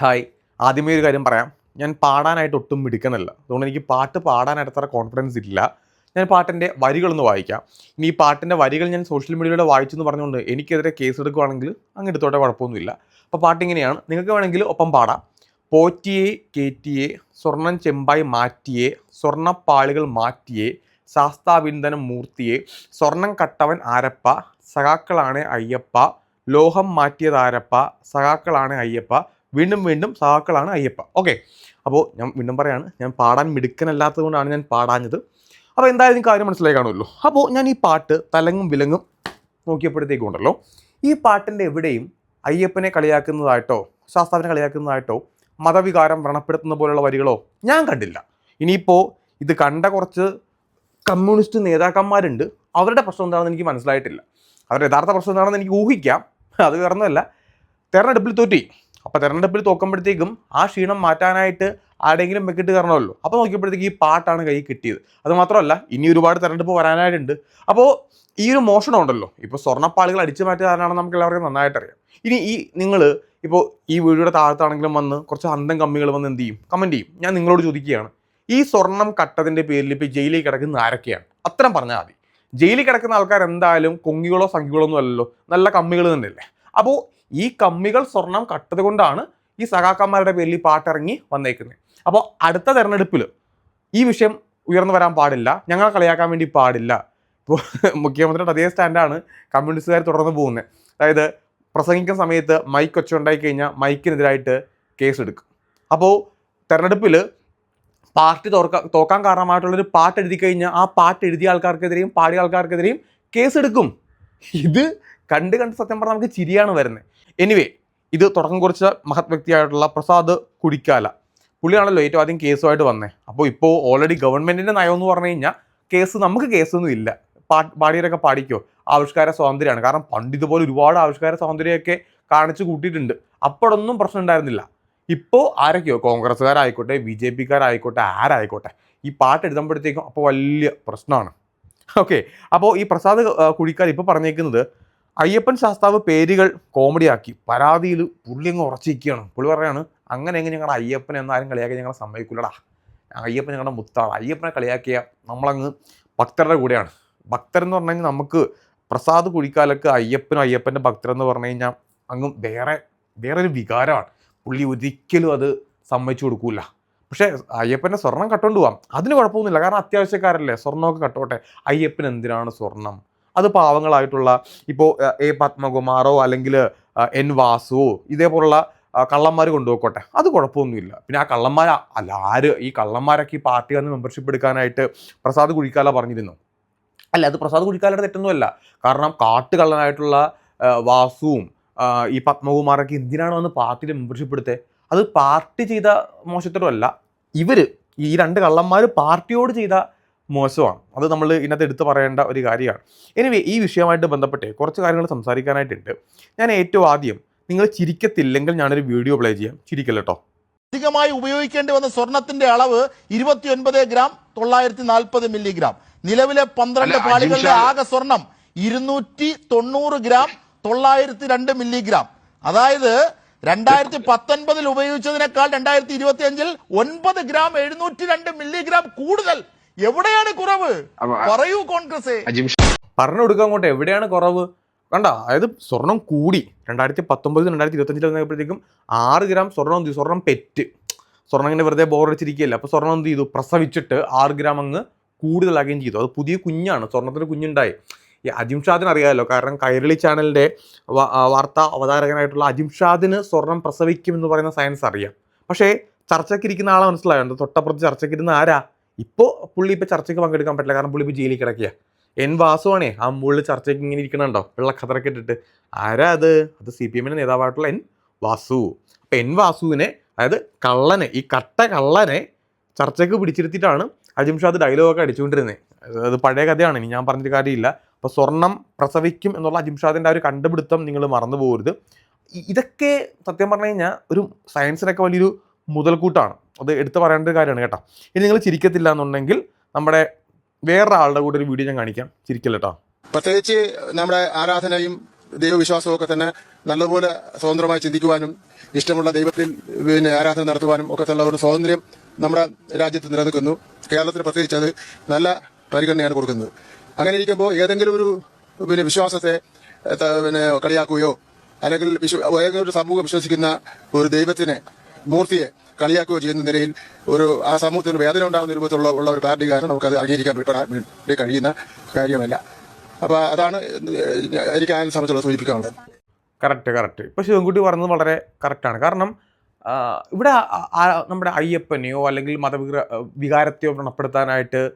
Hi. ആദ്യമേ ഒരു കാര്യം പറയാം. ഞാൻ പാടാനായിട്ട് ഒട്ടും മിടുക്കുന്നില്ല അതുകൊണ്ട് എനിക്ക് പാട്ട് പാടാനായിട്ട് അത്ര കോൺഫിഡൻസ് ഇല്ല. ഞാൻ പാട്ടിന്റെ വരികളൊന്ന് വായിക്കാം. ഇനി ഈ പാട്ടിന്റെ വരികൾ ഞാൻ സോഷ്യൽ മീഡിയയിലൂടെ വായിച്ചു എന്ന് പറഞ്ഞുകൊണ്ട് എനിക്കെതിരെ കേസ് എടുക്കുവാണെങ്കിൽ അങ്ങ് എടുത്തോട്ടെ കുഴപ്പമൊന്നുമില്ല. അപ്പോൾ പാട്ട് ഇങ്ങനെയാണ്. നിങ്ങൾക്ക് വേണമെങ്കിൽ ഒപ്പം പാടാം. പോറ്റിയെ കേറ്റിയെ സ്വർണം ചെമ്പായി മാറ്റിയെ സ്വർണപ്പാളികൾ മാറ്റിയെ ശാസ്താവിന്ദനം മൂർത്തിയെ സ്വർണം കട്ടവൻ ആരപ്പ സഖാക്കളാണ് അയ്യപ്പ ലോഹം മാറ്റിയതാരപ്പ സഖാക്കളാണ് അയ്യപ്പ വീണ്ടും വീണ്ടും സാക്കളാണ് അയ്യപ്പ. ഓക്കെ അപ്പോൾ ഞാൻ വീണ്ടും പറയാണ് ഞാൻ പാടാൻ മിടുക്കനല്ലാത്തത് കൊണ്ടാണ് ഞാൻ പാടാഞ്ഞത്. അപ്പോൾ എന്തായാലും കാര്യം മനസ്സിലായി കാണുമല്ലോ. അപ്പോൾ ഞാൻ ഈ പാട്ട് തലങ്ങും വിലങ്ങും നോക്കിയപ്പോഴത്തേക്കും ഉണ്ടല്ലോ ഈ പാട്ടിന്റെ എവിടെയും അയ്യപ്പനെ കളിയാക്കുന്നതായിട്ടോ ശാസ്താവിനെ കളിയാക്കുന്നതായിട്ടോ മതവികാരം വ്രണപ്പെടുത്തുന്ന പോലുള്ള വരികളോ ഞാൻ കണ്ടില്ല. ഇനിയിപ്പോൾ ഇത് കണ്ട കുറച്ച് കമ്മ്യൂണിസ്റ്റ് നേതാക്കന്മാരുണ്ട്. അവരുടെ പ്രശ്നം എന്താണെന്ന് എനിക്ക് മനസ്സിലായിട്ടില്ല. അവരുടെ യഥാർത്ഥ പ്രശ്നം എന്താണെന്ന് എനിക്ക് ഊഹിക്കാം. അത് വേറൊന്നുമല്ല. തെരഞ്ഞെടുപ്പിൽ തോറ്റി. അപ്പോൾ തെരഞ്ഞെടുപ്പിൽ തോക്കുമ്പോഴത്തേക്കും ആ ക്ഷീണം മാറ്റാനായിട്ട് ആരെങ്കിലും വെക്കിട്ട് കയറണമല്ലോ. അപ്പോൾ നോക്കിയപ്പോഴത്തേക്ക് ഈ പാട്ടാണ് കൈ കിട്ടിയത്. അത് മാത്രമല്ല ഇനി ഒരുപാട് തെരഞ്ഞെടുപ്പ് വരാനായിട്ടുണ്ട്. അപ്പോൾ ഈ ഒരു മോഷണം ഉണ്ടല്ലോ. ഇപ്പോൾ സ്വർണപ്പാളികൾ അടിച്ചു മാറ്റിയതാരാണെന്ന് നമുക്ക് എല്ലാവർക്കും നന്നായിട്ട് അറിയാം ഇനി ഈ നിങ്ങൾ ഇപ്പോൾ ഈ വീഡിയോയുടെ താഴത്താണെങ്കിലും വന്ന് കുറച്ച് അന്തം കമ്മികൾ വന്ന് എന്ത് ചെയ്യും? കമന്റ് ചെയ്യും. ഞാൻ നിങ്ങളോട് ചോദിക്കുകയാണ്. ഈ സ്വർണം കട്ടതിന്റെ പേരിൽ ഇപ്പോൾ ജയിലിൽ കിടക്കുന്ന ആരൊക്കെയാണ്? അത്രയും പറഞ്ഞാൽ മതി. ജയിലിൽ കിടക്കുന്ന ആൾക്കാർ എന്തായാലും കൊങ്ങികളോ സംഖ്യകളോ ഒന്നും അല്ലല്ലോ. നല്ല കമ്മികൾ തന്നെയല്ലേ? അപ്പോൾ ഈ കമ്മികൾ സ്വർണം കട്ടത് കൊണ്ടാണ് ഈ സഖാക്കന്മാരുടെ പേരിൽ ഈ പാട്ടിറങ്ങി വന്നേക്കുന്നത്. അപ്പോൾ അടുത്ത തെരഞ്ഞെടുപ്പിൽ ഈ വിഷയം ഉയർന്നു വരാൻ പാടില്ല. ഞങ്ങളെ കളിയാക്കാൻ വേണ്ടി പാടില്ല. ഇപ്പോൾ മുഖ്യമന്ത്രിയുടെ അതേ സ്റ്റാൻഡാണ് കമ്മ്യൂണിസ്റ്റുകാർ തുടർന്ന് പോകുന്നത്. അതായത് പ്രസംഗിക്കുന്ന സമയത്ത് മൈക്ക് ഒച്ച ഉണ്ടായി കഴിഞ്ഞാൽ മൈക്കിനെതിരായിട്ട് കേസ് എടുക്കും അപ്പോൾ തെരഞ്ഞെടുപ്പിൽ പാർട്ടി തോർക്കാൻ തോക്കാൻ കാരണമായിട്ടുള്ളൊരു പാട്ട് എഴുതി കഴിഞ്ഞാൽ ആ പാട്ട് എഴുതിയ ആൾക്കാർക്കെതിരെയും പാടിയ ആൾക്കാർക്കെതിരെയും കേസ് എടുക്കും ഇത് കണ്ട് കണ്ട് സത്യം പറഞ്ഞാൽ നമുക്ക് ചിരിയാണ് വരുന്നത്. എനിവേ ഇത് തുടക്കം കുറിച്ച മഹത് വ്യക്തിയായിട്ടുള്ള പ്രസാദ് കുടിക്കാല. പുള്ളിയാണല്ലോ ഏറ്റവും ആദ്യം കേസുമായിട്ട് വന്നേ. അപ്പോൾ ഇപ്പോൾ ഓൾറെഡി ഗവൺമെന്റിന്റെ നയം എന്ന് പറഞ്ഞു കഴിഞ്ഞാൽ കേസ് നമുക്ക് കേസൊന്നും ഇല്ല. പാടിയവരൊക്കെ പാടിക്കോ? ആവിഷ്കാര സ്വാതന്ത്ര്യമാണ്. കാരണം പണ്ട് ഇതുപോലെ ഒരുപാട് ആവിഷ്കാര സ്വാതന്ത്ര്യമൊക്കെ കാണിച്ചു കൂട്ടിയിട്ടുണ്ട്. അപ്പോഴൊന്നും പ്രശ്നം ഉണ്ടായിരുന്നില്ല. ഇപ്പോൾ ആരൊക്കെയോ? കോൺഗ്രസ്സുകാരായിക്കോട്ടെ ബി ജെ പിക്കാരായിക്കോട്ടെ ആരായിക്കോട്ടെ. ഈ പാട്ട് എഴുതുമ്പോഴത്തേക്കും അപ്പോൾ വലിയ പ്രശ്നമാണ്. ഓക്കെ അപ്പോൾ ഈ പ്രസാദ് ആ, കുഴിക്കാർ ഇപ്പോൾ പറഞ്ഞേക്കുന്നത് അയ്യപ്പൻ ശാസ്താവ് പേരുകൾ കോമഡിയാക്കി പരാതിയിൽ പുള്ളി അങ്ങ് ഉറച്ചിരിക്കുകയാണ്. പുള്ളി പറയാണ് അങ്ങനെ എങ്ങനെ ഞങ്ങളുടെ അയ്യപ്പനെ എന്നാരും കളിയാക്കി ഞങ്ങളെ സമ്മതിക്കില്ലടാ അയ്യപ്പൻ ഞങ്ങളുടെ മുത്താണ് അയ്യപ്പനെ കളിയാക്കിയ നമ്മളങ്ങ് ഭക്തരുടെ കൂടെയാണ്. ഭക്തരെന്ന് പറഞ്ഞു കഴിഞ്ഞാൽ നമുക്ക് പ്രസാദ് കുഴിക്കാലൊക്കെ അയ്യപ്പനും അയ്യപ്പന്റെ ഭക്തരെന്ന് പറഞ്ഞു കഴിഞ്ഞാൽ അങ്ങ് വേറെ വേറെ ഒരു വികാരമാണ്. പുള്ളി ഒരിക്കലും അത് സമ്മതിച്ചു കൊടുക്കൂല. പക്ഷേ അയ്യപ്പന്റെ സ്വർണം കട്ടുകൊണ്ട് പോവാം. അതിന് കുഴപ്പമൊന്നുമില്ല. കാരണം അത്യാവശ്യക്കാരല്ലേ സ്വർണമൊക്കെ കട്ടോട്ടെ. അയ്യപ്പൻ എന്തിനാണ് സ്വർണം? അത് പാവങ്ങളായിട്ടുള്ള ഇപ്പോൾ എ പത്മകുമാറോ അല്ലെങ്കിൽ എൻ വാസുവോ ഇതേപോലുള്ള കള്ളന്മാർ കൊണ്ടുപോയിക്കോട്ടെ. അത് കുഴപ്പമൊന്നുമില്ല. പിന്നെ ആ കള്ളന്മാർ അല്ല ആര് ഈ കള്ളന്മാരൊക്കെ ഈ പാർട്ടി വന്ന് മെമ്പർഷിപ്പ് എടുക്കാനായിട്ട് പ്രസാദ് കുഴിക്കാല പറഞ്ഞിരുന്നു. അല്ല അത് പ്രസാദ് കുഴിക്കാലയുടെ തെറ്റൊന്നുമല്ല. കാരണം കാട്ടുകള്ളനായിട്ടുള്ള വാസുവും ഈ പത്മകുമാറൊക്കെ എന്തിനാണ് വന്ന് പാർട്ടിയിൽ മെമ്പർഷിപ്പ് എടുത്തത് അത് പാർട്ടി ചെയ്ത മോശത്തരമല്ല. ഇവർ ഈ രണ്ട് കള്ളന്മാർ പാർട്ടിയോട് ചെയ്ത മോശമാണ്. അത് നമ്മൾ ഇതിനകത്ത് എടുത്തു പറയേണ്ട ഒരു കാര്യമാണ്. എനിവേ ഈ വിഷയമായിട്ട് ബന്ധപ്പെട്ട് കുറച്ച് കാര്യങ്ങൾ സംസാരിക്കാനായിട്ടുണ്ട്. ഞാൻ ഏറ്റവും ആദ്യം നിങ്ങൾ ചിരിക്കത്തില്ലെങ്കിൽ ഞാനൊരു വീഡിയോ പ്ലേ ചെയ്യാം. ചിരിക്കല്ലോ കേട്ടോ അധികമായി ഉപയോഗിക്കേണ്ടി വന്ന സ്വർണത്തിന്റെ അളവ് ഇരുപത്തിയൊൻപത് ഗ്രാം തൊള്ളായിരത്തി നാൽപ്പത് മില്ലിഗ്രാം നിലവിലെ പന്ത്രണ്ട് പാളികളുടെ ആകെ സ്വർണം ഇരുന്നൂറ്റി തൊണ്ണൂറ് ഗ്രാം തൊള്ളായിരത്തി രണ്ട് മില്ലിഗ്രാം അതായത് രണ്ടായിരത്തി പത്തൊൻപതിൽ ഉപയോഗിച്ചതിനേക്കാൾ രണ്ടായിരത്തി ഇരുപത്തി അഞ്ചിൽ ഒൻപത് ഗ്രാം എഴുന്നൂറ്റി രണ്ട് മില്ലിഗ്രാം കൂടുതൽ. എവിടെയാണ് കുറവ്? പറയൂ കോൺഗ്രസ്. അജിംഷ പറഞ്ഞു കൊടുക്കാൻ കൊണ്ട് എവിടെയാണ് കുറവ്? വേണ്ട അതായത് സ്വർണം കൂടി. രണ്ടായിരത്തി പത്തൊമ്പത് രണ്ടായിരത്തി ഇരുപത്തഞ്ചിൽ വന്നപ്പോഴത്തേക്കും ആറ് ഗ്രാം സ്വർണം എന്ത് ചെയ്തു? സ്വർണം പെറ്റ്. സ്വർണം ഇങ്ങനെ വെറുതെ ബോറടിച്ചിരിക്കുകയല്ല അപ്പോൾ സ്വർണം എന്ത് ചെയ്തു? പ്രസവിച്ചിട്ട് ആറ് ഗ്രാം അങ്ങ് കൂടുതലാകുകയും ചെയ്തു. അത് പുതിയ കുഞ്ഞാണ്. സ്വർണത്തിന് കുഞ്ഞുണ്ടായി. ഈ അജിംഷാദിന് അറിയാമല്ലോ കാരണം കൈരളി ചാനലിന്റെ വാർത്താ അവതാരകനായിട്ടുള്ള അജിംഷാദിന് സ്വർണം പ്രസവിക്കും എന്ന് പറയുന്ന സയൻസ് അറിയാം. പക്ഷേ ചർച്ചയ്ക്ക് ഇരിക്കുന്ന ആളെ മനസ്സിലായോ? തൊട്ടപ്പുറത്ത് ചർച്ചയ്ക്ക് ഇരുന്ന ആരാ? ഇപ്പോൾ പുള്ളി ഇപ്പോൾ ചർച്ചയ്ക്ക് പങ്കെടുക്കാൻ പറ്റില്ല. കാരണം പുള്ളി ഇപ്പോൾ ജയിലിൽ കിടക്കുക എൻ വാസുവാണേ ആ മുകളിൽ ചർച്ചയ്ക്ക് ഇങ്ങനെ ഇരിക്കണുണ്ടോ? വെള്ള ഖതറൊക്കെ ഇട്ടിട്ട്. ആരാ അത്? അത് സി പി എമ്മിന്റെ നേതാവായിട്ടുള്ള എൻ വാസു. അപ്പം എൻ വാസുവിനെ അതായത് കള്ളനെ ഈ കട്ട കള്ളനെ ചർച്ചയ്ക്ക് പിടിച്ചിരുത്തിയിട്ടാണ് അജിംഷാദ് ഡയലോഗൊക്കെ അടിച്ചുകൊണ്ടിരുന്നത് അത് പഴയ കഥയാണ് ഇനി ഞാൻ പറഞ്ഞിട്ട് കാര്യമില്ല. അപ്പോൾ സ്വർണം പ്രസവിക്കും എന്നുള്ള അജിംഷാദിന്റെ ആ ഒരു കണ്ടുപിടുത്തം നിങ്ങൾ മറന്നു പോകരുത് ഇതൊക്കെ സത്യം പറഞ്ഞു കഴിഞ്ഞാൽ ഒരു സയൻസിനൊക്കെ വലിയൊരു മുതൽക്കൂട്ടാണ്. അത് എടുത്തു പറയേണ്ട ഒരു കാര്യമാണ് കേട്ടോ. ഇനി നിങ്ങൾ ചിരിക്കത്തില്ല എന്നുണ്ടെങ്കിൽ നമ്മുടെ വേറൊരാളുടെ കൂടെ ഒരു വീഡിയോ ഞാൻ കാണിക്കാം. ചിരിക്കില്ല കേട്ടോ പ്രത്യേകിച്ച് നമ്മുടെ ആരാധനയും ദൈവവിശ്വാസവും ഒക്കെ തന്നെ നല്ലപോലെ സ്വതന്ത്രമായി ചിന്തിക്കുവാനും ഇഷ്ടമുള്ള ദൈവത്തിൽ പിന്നെ ആരാധന നടത്തുവാനും ഒക്കെ തന്നെ ഒരു സ്വാതന്ത്ര്യം നമ്മുടെ രാജ്യത്ത് നിലനിൽക്കുന്നു. കേരളത്തിന് പ്രത്യേകിച്ച് അത് നല്ല പരിഗണനയാണ് കൊടുക്കുന്നത്. അങ്ങനെ ഇരിക്കുമ്പോൾ ഏതെങ്കിലും ഒരു പിന്നെ വിശ്വാസത്തെ പിന്നെ കളിയാക്കുകയോ അല്ലെങ്കിൽ വിശ്വ- ഏതെങ്കിലും ഒരു സമൂഹം വിശ്വസിക്കുന്ന ഒരു ദൈവത്തിനെ മൂർത്തിയെ കളിയാക്കുകയോ ചെയ്യുന്ന നിലയിൽ ഒരു ആ സമൂഹത്തിന് വേദന ഉണ്ടാകുന്ന രൂപത്തിലുള്ള ഉള്ള ഒരു പാർട്ടി കാരണം നമുക്കത് അംഗീകരിക്കാൻ വേണ്ടി കഴിയുന്ന കാര്യമല്ല. അപ്പൊ അതാണ് എനിക്ക് അതിനെ സംബന്ധിച്ചുള്ള സൂചിപ്പിക്കാനുള്ളത്. Correct correct. ഇപ്പോൾ ശിവൻകുട്ടി പറഞ്ഞത് വളരെ കറക്റ്റാണ് കാരണം ഇവിടെ ആ- ആ- നമ്മുടെ അയ്യപ്പനെയോ അല്ലെങ്കിൽ മതവിഗ്ര വികാരത്തെയോ വ്രണപ്പെടുത്താനായിട്ട്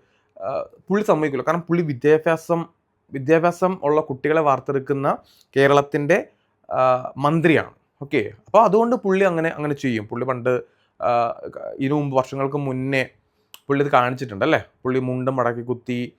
ആ, പുള്ളി സമ്മതിക്കില്ല കാരണം പുള്ളി വിദ്യാഭ്യാസം വിദ്യാഭ്യാസം ഉള്ള കുട്ടികളെ വാർത്തെടുക്കുന്ന കേരളത്തിന്റെ മന്ത്രിയാണ്. ഓക്കെ? അപ്പോൾ അതുകൊണ്ട് പുള്ളി അങ്ങനെ അങ്ങനെ ചെയ്യും. പുള്ളി പണ്ട് ആ, ഇതിനു മുമ്പ് വർഷങ്ങൾക്ക് മുന്നേ പുള്ളി ഇത് കാണിച്ചിട്ടുണ്ട് അല്ലേ പുള്ളി മുണ്ടും മടക്കി കുത്തി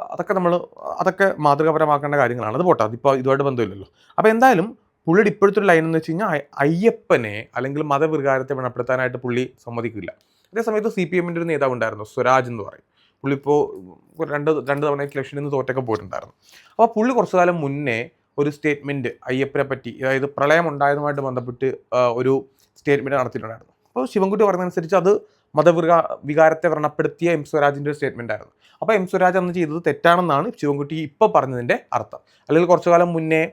അതൊക്കെ നമ്മൾ അതൊക്കെ മാതൃകാപരമാക്കേണ്ട കാര്യങ്ങളാണ്. അത് പോട്ടെ അതിപ്പോൾ ഇതുമായിട്ട് ബന്ധമില്ലല്ലോ. അപ്പോൾ എന്തായാലും പുള്ളിയുടെ ഇപ്പോഴത്തെ ഒരു ലൈൻ എന്ന് വെച്ച് കഴിഞ്ഞാൽ അയ്- അയ്യപ്പനെ അല്ലെങ്കിൽ മതവികാരത്തെ വ്രണപ്പെടുത്താനായിട്ട് പുള്ളി സമ്മതിക്കില്ല. അതേസമയത്ത് സി പി എമ്മിന്റെ ഒരു നേതാവ് ഉണ്ടായിരുന്നു സ്വരാജ് എന്ന് പറയും. പുള്ളി ഇപ്പോൾ രണ്ട് രണ്ട് തവണ ഇലക്ഷനിൽ നിന്ന് തോറ്റൊക്കെ പോയിട്ടുണ്ടായിരുന്നു. അപ്പോൾ പുള്ളി കുറച്ചു കാലം മുന്നേ ഒരു സ്റ്റേറ്റ്മെന്റ് അയ്യപ്പനെ പറ്റി അതായത് പ്രളയം ഉണ്ടായതുമായിട്ട് ബന്ധപ്പെട്ട് ഒരു സ്റ്റേറ്റ്മെന്റ് നടത്തിയിട്ടുണ്ടായിരുന്നു. അപ്പോൾ ശിവൻകുട്ടി പറഞ്ഞതനുസരിച്ച് അത് മതവികാ വികാരത്തെ വ്രണപ്പെടുത്തിയ എം സ്വരാജിന്റെ ഒരു സ്റ്റേറ്റ്മെന്റ് ആയിരുന്നു. അപ്പോൾ എം സ്വരാജ് അന്ന് ചെയ്തത് തെറ്റാണെന്നാണ് ശിവൻകുട്ടി ഇപ്പോൾ പറഞ്ഞതിന്റെ അർത്ഥം. അല്ലെങ്കിൽ കുറച്ചു കാലം മുന്നേ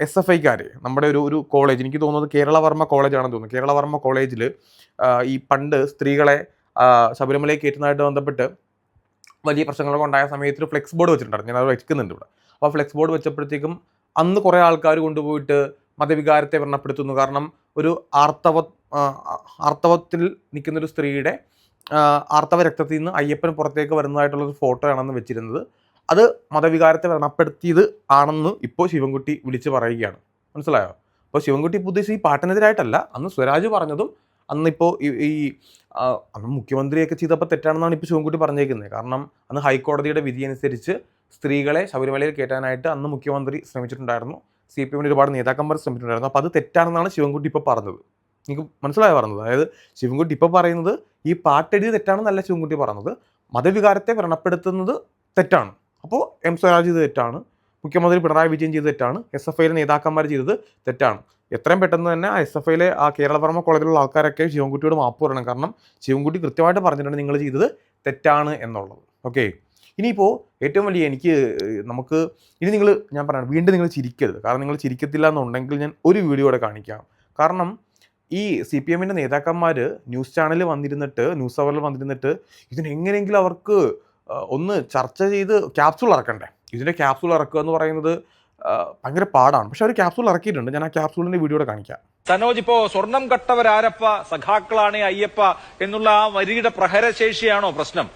എസ് എഫ് ഐക്കാർ നമ്മുടെ ഒരു ഒരു കോളേജ് എനിക്ക് തോന്നുന്നത് കേരളവർമ്മ കോളേജാണെന്ന് തോന്നുന്നു. കേരളവർമ്മ കോളേജിൽ ഈ പണ്ട് സ്ത്രീകളെ ശബരിമലയിൽ കയറ്റുന്നതായിട്ട് ബന്ധപ്പെട്ട് വലിയ പ്രശ്നങ്ങളൊക്കെ ഉണ്ടായ സമയത്ത് ഫ്ലെക്സ് ബോർഡ് വെച്ചിട്ടുണ്ടായിരുന്നു. ഞാനത് അത് വെക്കുന്നുണ്ട് ഇവിടെ. അപ്പോൾ ഫ്ലെക്സ് ബോർഡ് വെച്ചപ്പോഴത്തേക്കും അന്ന് കുറേ ആൾക്കാർ കൊണ്ടുപോയിട്ട് മതവികാരത്തെ വ്രണപ്പെടുത്തുന്നു. കാരണം ഒരു ആർത്തവ ആ, ആർത്തവത്തിൽ നിൽക്കുന്ന ഒരു സ്ത്രീയുടെ ആർത്തവ രക്തത്തിൽ നിന്ന് അയ്യപ്പൻ പുറത്തേക്ക് വരുന്നതായിട്ടുള്ളൊരു ഫോട്ടോ ആണെന്ന് വെച്ചിരുന്നത്. അത് മതവികാരത്തെ വ്രണപ്പെടുത്തിയത് ആണെന്ന് ഇപ്പോൾ ശിവൻകുട്ടി വിളിച്ച് പറയുകയാണ്. മനസ്സിലായോ? അപ്പോൾ ശിവൻകുട്ടി ഉദ്ദേശിച്ച് ഈ പാട്ടിനെതിരായിട്ടല്ല. അന്ന് സ്വരാജ് പറഞ്ഞതും അന്നിപ്പോൾ ഈ അന്ന് മുഖ്യമന്ത്രിയൊക്കെ ചെയ്തപ്പോൾ തെറ്റാണെന്നാണ് ഇപ്പോൾ ശിവൻകുട്ടി പറഞ്ഞേക്കുന്നത്. കാരണം അന്ന് ഹൈക്കോടതിയുടെ വിധി അനുസരിച്ച് സ്ത്രീകളെ ശബരിമലയിൽ കയറ്റാനായിട്ട് അന്ന് മുഖ്യമന്ത്രി ശ്രമിച്ചിട്ടുണ്ടായിരുന്നു. സി പി എമ്മിന്റെ ഒരുപാട് നേതാക്കന്മാർ ശ്രമിച്ചിട്ടുണ്ടായിരുന്നു. അപ്പോൾ അത് തെറ്റാണെന്നാണ് ശിവൻകുട്ടി ഇപ്പോൾ പറഞ്ഞത്. നിങ്ങൾക്ക് മനസ്സിലായി പറഞ്ഞത്? അതായത് ശിവൻകുട്ടി ഇപ്പോൾ പറയുന്നത് ഈ പാട്ടെഴുതി തെറ്റാണെന്നല്ല ശിവൻകുട്ടി പറഞ്ഞത്. മതവികാരത്തെ വ്രണപ്പെടുത്തുന്നത് തെറ്റാണ്. അപ്പോൾ എം സ്വരാജ് ചെയ്ത് തെറ്റാണ്. മുഖ്യമന്ത്രി പിണറായി വിജയൻ ചെയ്ത് തെറ്റാണ്. എസ് എഫ് ഐയിലെ നേതാക്കന്മാർ ചെയ്തത് തെറ്റാണ്. എത്രയും പെട്ടെന്ന് തന്നെ ആ എസ് എഫ് ഐയിലെ ആ കേരളവർമ്മ കോളേജിലുള്ള ആൾക്കാരൊക്കെ ശിവൻകുട്ടിയോട് മാപ്പ് പറയണം. കാരണം ശിവൻകുട്ടി കൃത്യമായിട്ട് പറഞ്ഞിട്ടുണ്ട് നിങ്ങൾ ചെയ്തത് തെറ്റാണ് എന്നുള്ളത്. ഓക്കെ? ഇനിയിപ്പോൾ ഏറ്റവും വലിയ എനിക്ക് നമുക്ക് ഇനി നിങ്ങൾ ഞാൻ പറയണം വീണ്ടും നിങ്ങൾ ചിരിക്കരുത്. കാരണം നിങ്ങൾ ചിരിക്കത്തില്ല എന്നുണ്ടെങ്കിൽ ഞാൻ ഒരു വീഡിയോ കൂടെ കാണിക്കാം. കാരണം ഈ സി പി എമ്മിന്റെ നേതാക്കന്മാർ ന്യൂസ് ചാനലിൽ വന്നിരുന്നിട്ട് ന്യൂസ് അവറിൽ വന്നിരുന്നിട്ട് ഇതിനെങ്ങനെയെങ്കിലും അവർക്ക് ഒന്ന് ചർച്ച ചെയ്ത് ക്യാപ്സൂൾ ഇറക്കണ്ടേ? ഇതിന്റെ ക്യാപ്സൂൾ ഇറക്കുക എന്ന് പറയുന്നത് ഭയങ്കര പാടാണ്. പക്ഷെ അവർ ക്യാപ്സൂൾ ഇറക്കിയിട്ടുണ്ട്. ഞാൻ ആ ക്യാപ്സൂളിന്റെ വീഡിയോ കാണിക്കാം. സനോജ് ഇപ്പോ സ്വർണം കട്ടവരാരപ്പ സഖാക്കളാണ് അയ്യപ്പ എന്നുള്ള ആ വരിയുടെ പ്രഹരശേഷിയാണോ പ്രശ്നം?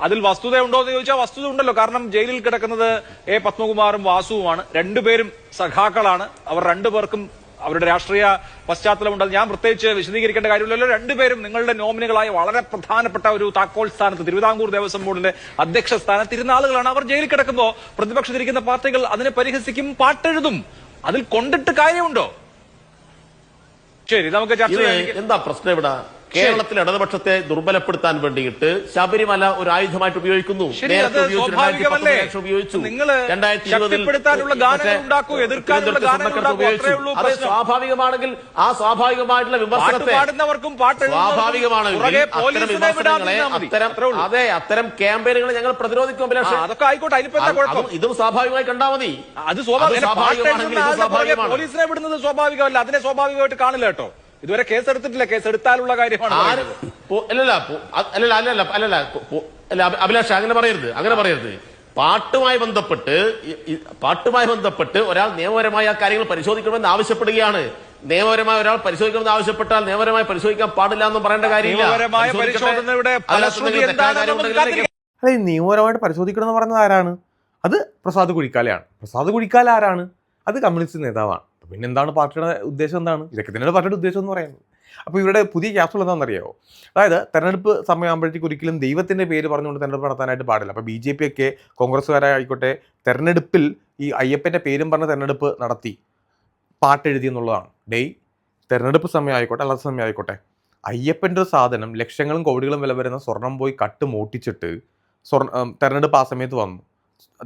അതിൽ വസ്തുത ഉണ്ടോ എന്ന് ചോദിച്ചാൽ വസ്തുത ഉണ്ടല്ലോ. കാരണം ജയിലിൽ കിടക്കുന്നത് എ പത്മകുമാറും വാസുവുമാണ്. രണ്ടുപേരും സഖാക്കളാണ്. അവർ രണ്ടുപേർക്കും അവരുടെ രാഷ്ട്രീയ പശ്ചാത്തലമുണ്ടെന്ന് ഞാൻ പ്രത്യേകിച്ച് വിശദീകരിക്കേണ്ട കാര്യമില്ലല്ലോ. രണ്ടുപേരും നിങ്ങളുടെ നോമിനികളായ വളരെ പ്രധാനപ്പെട്ട ഒരു താക്കോൽ സ്ഥാനത്ത് തിരുവിതാംകൂർ ദേവസ്വം ബോർഡിന്റെ അധ്യക്ഷ ഇരുന്ന ആളുകളാണ് അവർ ജയിലിൽ കിടക്കുമ്പോൾ പ്രതിപക്ഷത്തിരിക്കുന്ന പാർട്ടികൾ അതിനെ പരിഹസിക്കും പാട്ടെഴുതും. അതിൽ കൊണ്ടിട്ട് കാര്യമുണ്ടോ? ശരി നമുക്ക് ചർച്ച എന്താ പ്രശ്നം ഇവിടെ? കേരളത്തിൽ ഇടതുപക്ഷത്തെ ദുർബലപ്പെടുത്താൻ വേണ്ടിയിട്ട് ശബരിമല ഒരു ആയുധമായിട്ട് ഉപയോഗിക്കുന്നു. നേരത്തെ ഉപയോഗിച്ചു, സ്വാഭാവികമല്ലേ? 2019 ഉപയോഗിച്ചു. രണ്ടായിരത്തി ഇരുപതിൽ അത്രേ അത് സ്വാഭാവികമാണെങ്കിൽ ആ സ്വാഭാവികമായിട്ടുള്ള വിമർശനത്തെ സ്വാഭാവികമാണെങ്കിൽ അത്തരം വിമർശനങ്ങളെ അത്തരം അതെ അത്തരം ക്യാമ്പയിനുകൾ ഞങ്ങൾ പ്രതിരോധിക്കും അതൊക്കെ ആയിക്കോട്ടെ. ഇതും സ്വാഭാവികമായി കണ്ടാ മതി. അത് സ്വാഭാവികമാണെങ്കിൽ. പോലീസിനെ വിടുന്നത് സ്വാഭാവികമല്ല. അതിനെ സ്വാഭാവികമായിട്ട് കാണില്ല കേട്ടോ. ഇതുവരെ കേസെടുത്തിട്ടില്ല. കേസെടുത്താലുള്ള കേസ് എടുത്താലുള്ള കാര്യമാണ് അല്ലല്ല അല്ലല്ല അല്ലല്ല അല്ലല്ല അല്ല അഭി- അഭിലാഷ് അങ്ങനെ പറയരുത് അങ്ങനെ പറയരുത്. പാട്ടുമായി ബന്ധപ്പെട്ട് പാട്ടുമായി ബന്ധപ്പെട്ട് ഒരാൾ നിയമപരമായ ആ കാര്യങ്ങൾ പരിശോധിക്കണമെന്ന് ആവശ്യപ്പെടുകയാണ്. നിയമപരമായ ഒരാൾ പരിശോധിക്കണമെന്ന് ആവശ്യപ്പെട്ടാൽ നിയമപരമായി പരിശോധിക്കാൻ പാടില്ല എന്ന് പറയേണ്ട കാര്യമില്ല. അതെ. അല്ല നിയമപരമായിട്ട് പരിശോധിക്കണം എന്ന് പറയുന്നത് ആരാണ്? അത് പ്രസാദ് കുഴിക്കാലയാണ്. പ്രസാദ് കുഴിക്കാല ആരാണ്? അത് കമ്മ്യൂണിസ്റ്റ് നേതാവാണ്. പിന്നെ എന്താണ് പാർട്ടിയുടെ ഉദ്ദേശം എന്താണ്? ഇതൊക്കെ തന്നെയാണ് പാർട്ടിയുടെ ഉദ്ദേശം എന്ന് പറയുന്നത്. അപ്പോൾ ഇവരുടെ പുതിയ ക്യാപ്സൂൾ എന്താണെന്നറിയാമോ അതായത് തെരഞ്ഞെടുപ്പ് സമയമാകുമ്പോഴത്തേക്ക് ഒരിക്കലും ദൈവത്തിന്റെ പേര് പറഞ്ഞുകൊണ്ട് തെരഞ്ഞെടുപ്പ് നടത്താനായിട്ട് പാടില്ല. അപ്പോൾ ബി ജെ പി ഒക്കെ കോൺഗ്രസ്സുകാരായിക്കോട്ടെ തെരഞ്ഞെടുപ്പിൽ ഈ അയ്യപ്പന്റെ പേരും പറഞ്ഞ് തെരഞ്ഞെടുപ്പ് നടത്തി പാട്ടെഴുതി എന്നുള്ളതാണ്. ഡേയ് തെരഞ്ഞെടുപ്പ് സമയമായിക്കോട്ടെ അല്ലാത്ത സമയമായിക്കോട്ടെ അയ്യപ്പന്റെ ഒരു സാധനം ലക്ഷങ്ങളും കോടികളും വില വരുന്ന സ്വർണം പോയി കട്ട് മോട്ടിച്ചിട്ട് സ്വർണ തെരഞ്ഞെടുപ്പ് ആ സമയത്ത് വന്നു.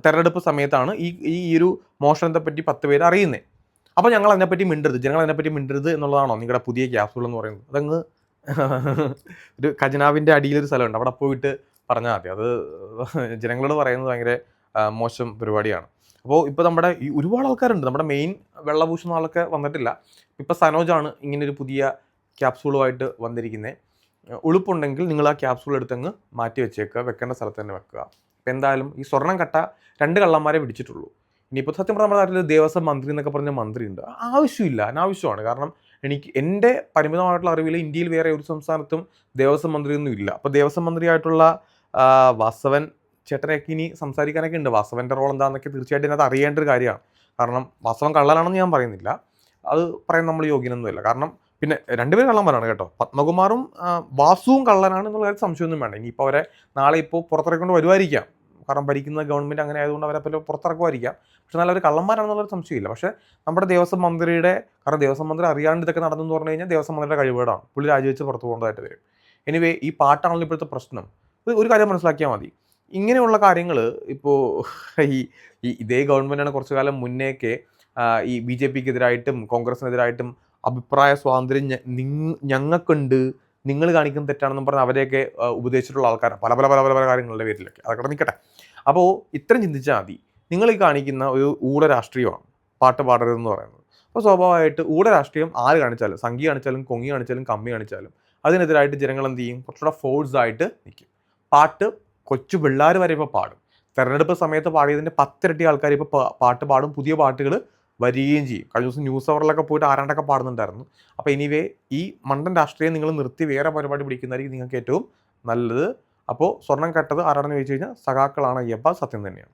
തെരഞ്ഞെടുപ്പ് സമയത്താണ് ഈ ഈ ഒരു മോഷണത്തെ പറ്റി പത്ത് പേര് അറിയുന്നത് അപ്പോൾ ഞങ്ങൾ അതിനെപ്പറ്റി മിണ്ടരുത്. ജനങ്ങൾ അതിനെപ്പറ്റി മിണ്ടരുത് എന്നുള്ളതാണോ നിങ്ങളുടെ പുതിയ ക്യാപ്സൂൾ എന്ന് പറയുന്നത്? അതങ്ങ് ഒരു ഖജനാവിന്റെ അടിയിലൊരു സ്ഥലമുണ്ട്. അവിടെ പോയിട്ട് പറഞ്ഞാൽ മതി. അത് ജനങ്ങളോട് പറയുന്നത് ഭയങ്കര മോശം പരിപാടിയാണ്. അപ്പോൾ ഇപ്പോൾ നമ്മുടെ ഈ ഒരുപാട് ആൾക്കാരുണ്ട്. നമ്മുടെ മെയിൻ വെള്ളപൂശുന്ന ആളൊക്കെ വന്നിട്ടില്ല. ഇപ്പോൾ സനോജാണ് ഇങ്ങനൊരു പുതിയ ക്യാപ്സൂളുമായിട്ട് വന്നിരിക്കുന്നത് ഉളുപ്പുണ്ടെങ്കിൽ നിങ്ങൾ ആ ക്യാപ്സൂൾ എടുത്തങ്ങ് മാറ്റി വെച്ചേക്കുക. വെക്കേണ്ട സ്ഥലത്ത് തന്നെ വെക്കുക. ഇപ്പം എന്തായാലും ഈ സ്വർണം കട്ട രണ്ട് കള്ളന്മാരെ പിടിച്ചിട്ടുള്ളൂ. ഇനിയിപ്പോൾ സത്യം പറഞ്ഞാൽ നമ്മുടെ നാട്ടിൽ ദേവസ്വം മന്ത്രി എന്നൊക്കെ പറഞ്ഞ മന്ത്രിയുണ്ട്. ആവശ്യമില്ല അനാവശ്യമാണ്. കാരണം എനിക്ക് എന്റെ പരിമിതമായിട്ടുള്ള അറിവിൽ ഇന്ത്യയിൽ വേറെ ഒരു സംസ്ഥാനത്തും ദേവസ്വം മന്ത്രിയൊന്നും ഇല്ല. അപ്പോൾ ദേവസ്വം മന്ത്രിയായിട്ടുള്ള വാസവൻ ചേട്ടനൊക്കെ ഇനി സംസാരിക്കാനൊക്കെ ഉണ്ട് വാസവന്റെ റോൾ എന്താണെന്നൊക്കെ തീർച്ചയായിട്ടും അതിനകത്ത് അറിയേണ്ട ഒരു കാര്യമാണ്. കാരണം വാസവൻ കള്ളനാണെന്ന് ഞാൻ പറയുന്നില്ല. അത് പറയാൻ നമ്മൾ യോഗ്യനൊന്നുമില്ല. കാരണം പിന്നെ രണ്ടുപേരും കള്ളന്മാരാണ് കേട്ടോ. പത്മകുമാറും വാസുവും കള്ളനാണ് എന്നുള്ള കാര്യം സംശയമൊന്നും വേണ്ട. ഇനിയിപ്പോൾ അവരെ നാളെ ഇപ്പോൾ പുറത്തിറക്കൊണ്ട് വരുമായിരിക്കാം കാരണം ഭരിക്കുന്ന ഗവൺമെന്റ് അങ്ങനെ ആയതുകൊണ്ട് അവരെ പല പുറത്തിറക്കുമായിരിക്കാം. പക്ഷെ നല്ല ഒരു കള്ളന്മാരാണെന്നുള്ളൊരു സംശയമില്ല. പക്ഷേ നമ്മുടെ ദേവസ്വം മന്ത്രിയുടെ കാരണം ദേവസ്വം മന്ത്രി അറിയാണ്ട് ഇതൊക്കെ നടന്നു എന്ന് പറഞ്ഞു കഴിഞ്ഞാൽ ദേവസ്വം മന്ത്രിയുടെ കഴിവുകേടാണ് പുള്ളി രാജിവെച്ച് പുറത്തു പോകേണ്ടതായിട്ട് വരും. എനിവേ ഈ പാട്ടാണല്ലോ ഇപ്പോഴത്തെ പ്രശ്നം. ഒരു- കാര്യം മനസ്സിലാക്കിയാൽ മതി. ഇങ്ങനെയുള്ള കാര്യങ്ങൾ ഇപ്പോൾ ഈ ഇതേ ഗവൺമെന്റാണ് കുറച്ചു കാലം മുന്നേക്കെ ആ, ഈ ബി ജെ പിക്ക് എതിരായിട്ടും കോൺഗ്രസിനെതിരായിട്ടും അഭിപ്രായ സ്വാതന്ത്ര്യം ഞങ്ങൾക്കുണ്ട് നിങ്ങൾ കാണിക്കുന്ന തെറ്റാണെന്നും പറഞ്ഞ് അവരെയൊക്കെ ഉപദേശിച്ചിട്ടുള്ള ആൾക്കാരാണ്. പല പല പല പല പല കാര്യങ്ങളുടെ പേരിലൊക്കെ. അതൊക്കെ നിൽക്കട്ടെ അപ്പോൾ ഇത്രയും ചിന്തിച്ചാൽ മതി. നിങ്ങൾ ഈ കാണിക്കുന്ന ഒരു ഊട രാഷ്ട്രീയമാണ് പാട്ട് പാടരുതെന്ന് പറയുന്നത്. അപ്പോൾ സ്വാഭാവികമായിട്ട് ഊട രാഷ്ട്രീയം ആര് കാണിച്ചാലും സംഖ്യ കാണിച്ചാലും കൊങ്ങി കാണിച്ചാലും കമ്മി കാണിച്ചാലും അതിനെതിരായിട്ട് ജനങ്ങൾ എന്ത് ചെയ്യും? കുറച്ചുകൂടെ ഫോഴ്സ് ആയിട്ട് നിൽക്കും പാട്ട് കൊച്ചു പിള്ളേർ വരെ ഇപ്പോൾ പാടും. തെരഞ്ഞെടുപ്പ് സമയത്ത് പാടിയതിന്റെ പത്തിരട്ടി ആൾക്കാർ ഇപ്പോൾ പാട്ട് പാടും. പുതിയ പാട്ടുകൾ വരികയും ചെയ്യും. കഴിഞ്ഞ ദിവസം ന്യൂസ് അവറിലൊക്കെ പോയിട്ട് ആരാണ്ടൊക്കെ പാടുന്നുണ്ടായിരുന്നു. അപ്പോൾ എനിവേ ഈ മണ്ടൻ രാഷ്ട്രീയം നിങ്ങൾ നിർത്തി വേറെ പരിപാടി പിടിക്കുന്നതായിരിക്കും നിങ്ങൾക്ക് ഏറ്റവും നല്ലത്. അപ്പോൾ സ്വർണം കെട്ടത് ആരാണെന്ന് ചോദിച്ചു കഴിഞ്ഞാൽ സഖാക്കളാണ് അയ്യപ്പ സത്യം തന്നെയാണ്.